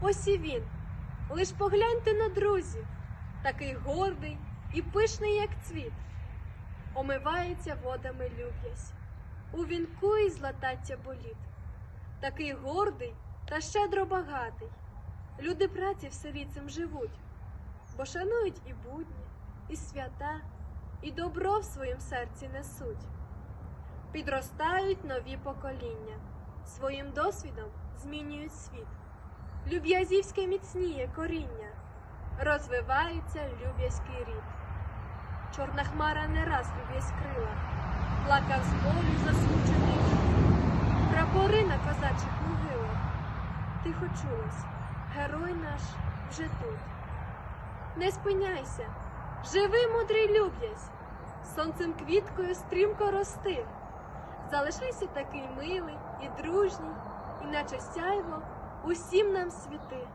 ось і він. Лиш погляньте на друзів, такий гордий і пишний, як цвіт. Омивається водами люб'язь, у вінку й златаття боліт. Такий гордий та щедро багатий. Люди праці в селі цим живуть, бо шанують і будні, і свята, і добро в своїм серці несуть. Підростають нові покоління, своїм досвідом змінюють світ. Люб'язівське міцніє коріння, розвивається люб'язький рід. Чорна хмара не раз люб'язь крила, плакав з болю засмучений жит. Прапори на козачих могилах, тихо чулось, герой наш вже тут. Не спиняйся, живи, мудрий люб'язь, сонцем квіткою стрімко рости. Залишайся такий милий і дружній, і наче сяйво усім нам світи.